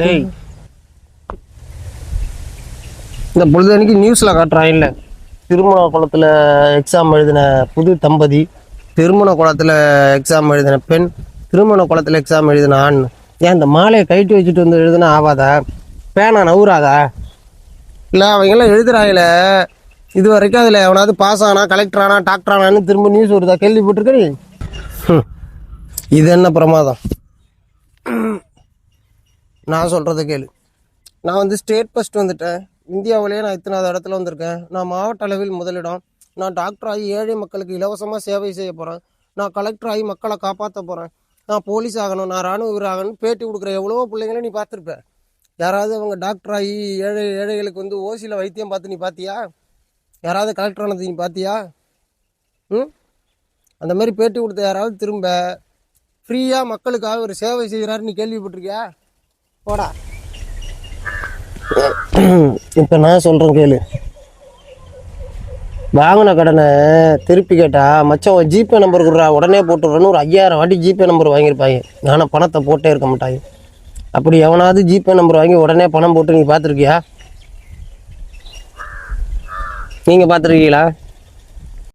டேய். இந்த பொழுதன்னைக்கு நியூஸில் காட்டுறான் இல்லை. திருமண குளத்தில் எக்ஸாம் எழுதின புது தம்பதி திருமண குளத்தில் எக்ஸாம் எழுதின பெண் திருமண குளத்தில் எக்ஸாம் எழுதின ஆண். ஏன் இந்த மாலையை கைட்டு வச்சுட்டு வந்து எழுதுனா ஆவாதா? பேனா நவுறாதா? இல்லை அவங்கெல்லாம் எழுதுறாங்களே இது வரைக்கும் அதில் எவனாவது பாஸ் ஆனா கலெக்டர் ஆனா டாக்டர் ஆனான்னு திரும்ப நியூஸ் வருதா? கேள்விப்பட்டிருக்க. இது என்ன பிரமாதம்? நான் சொல்கிறத கேளு. நான் வந்து ஸ்டேட் ஃபஸ்ட் வந்துட்டேன். இந்தியாவிலேயே நான் இத்தனாவது இடத்துல வந்திருக்கேன். நான் மாவட்ட அளவில் முதலிடம். நான் டாக்டர் ஆகி ஏழை மக்களுக்கு இலவசமாக சேவை செய்ய போகிறேன் நான் கலெக்டராகி மக்களை காப்பாற்ற போகிறேன் நான் போலீஸ் ஆகணும் நான் ராணுவ வீரர் ஆகணும்னு பேட்டி கொடுக்குற எவ்வளவோ பிள்ளைங்களை நீ பார்த்துருப்ப. யாராவது அவங்க டாக்டர் ஆகி ஏழை ஏழைகளுக்கு வந்து ஓசியில் வைத்தியம் பார்த்து நீ பார்த்தியா? யாராவது கலெக்டர் ஆனது நீ பார்த்தியா? ம்? அந்த மாதிரி பேட்டி கொடுத்த யாராவது திரும்ப? ஃப்ரீயாக மக்களுக்காக ஒரு சேவை செய்கிறாரு நீ கேள்விப்பட்டிருக்கியா? போடா. இப்போ நான் சொல்கிறேன் கேளு. வாங்கின கடனை திருப்பி கேட்டா மச்சான் உன் ஜிபே நம்பர் கொடுறா உடனே போட்டுடுறேன்னு ஒரு ஐயாயிரம் வாட்டி ஜிபே நம்பர் வாங்கியிருப்பாங்க. ஆனால் பணத்தை போட்டே இருக்க மாட்டாங்க. அப்படி எவனாவது ஜிபே நம்பர் வாங்கி உடனே பணம் போட்டு நீங்கள் பார்த்துருக்கியா? நீங்கள் பார்த்துருக்கீங்களா?